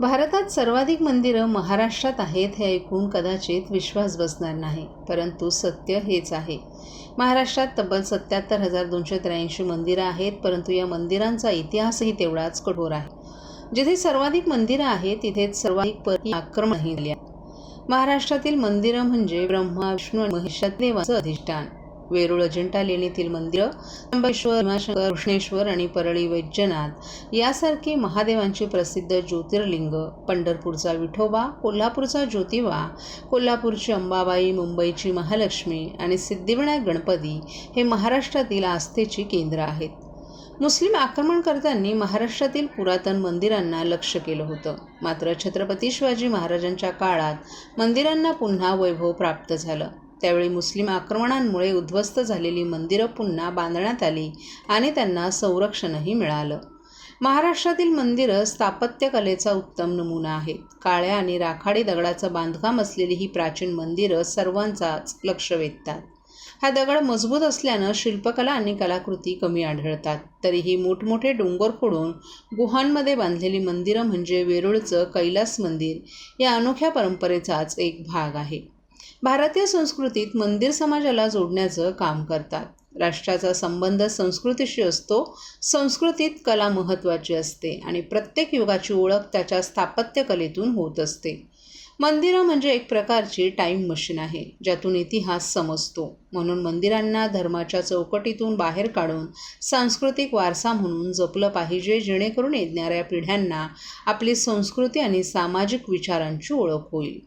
भारतात सर्वाधिक मंदिरं महाराष्ट्रात आहेत हे ऐकून कदाचित विश्वास बसणार नाही परंतु सत्य हेच आहे. महाराष्ट्रात तब्बल सत्याहत्तर हजार दोनशे त्र्याऐंशी मंदिरं आहेत परंतु या मंदिरांचा इतिहासही तेवढाच कठोर आहे. जिथे सर्वाधिक मंदिरं आहेत तिथेच सर्वाधिक परी आक्रमणही महाराष्ट्रातील मंदिरं म्हणजे ब्रह्मा विष्णू आणि देवाचं अधिष्ठान. वेरूळ अजिंठा लेणीतील मंदिरं त्र्यंबकेश्वर भीमाशंकर कृष्णेश्वर आणि परळी वैद्यनाथ यासारखी महादेवांची प्रसिद्ध ज्योतिर्लिंग पंढरपूरचा विठोबा कोल्हापूरचा ज्योतिबा कोल्हापूरची अंबाबाई मुंबईची महालक्ष्मी आणि सिद्धिविनायक गणपती हे महाराष्ट्रातील आस्थेची केंद्र आहेत. मुस्लिम आक्रमणकर्त्यांनी महाराष्ट्रातील पुरातन मंदिरांना लक्ष केलं होतं. मात्र छत्रपती शिवाजी महाराजांच्या काळात मंदिरांना पुन्हा वैभव प्राप्त झालं. त्यावेळी मुस्लिम आक्रमणांमुळे उद्ध्वस्त झालेली मंदिरं पुन्हा बांधण्यात आली आणि त्यांना संरक्षणही मिळालं. महाराष्ट्रातील मंदिरं स्थापत्यकलेचा उत्तम नमुना आहेत. काळ्या आणि राखाडी दगडाचं बांधकाम असलेली ही प्राचीन मंदिरं सर्वांचाच लक्ष वेधतात. हा दगड मजबूत असल्यानं शिल्पकला आणि कलाकृती कमी आढळतात. तरीही मोठमोठे डोंगर फोडून गुहांमध्ये बांधलेली मंदिरं म्हणजे वेरूळचं कैलास मंदिर या अनोख्या परंपरेचाच एक भाग आहे. भारतीय संस्कृतीत मंदिर समाजाला जोडण्याचं काम करतात. राष्ट्राचा संबंध संस्कृतीशी असतो संस्कृतीत कला महत्त्वाची असते आणि प्रत्येक युगाची ओळख त्याच्या स्थापत्यकलेतून होत असते. मंदिरं म्हणजे एक प्रकारची टाईम मशीन आहे ज्यातून इतिहास समजतो. म्हणून मंदिरांना धर्माच्या चौकटीतून बाहेर काढून सांस्कृतिक वारसा म्हणून जपलं पाहिजे जेणेकरून येणाऱ्या पिढ्यांना आपली संस्कृती आणि सामाजिक विचारांची ओळख होईल.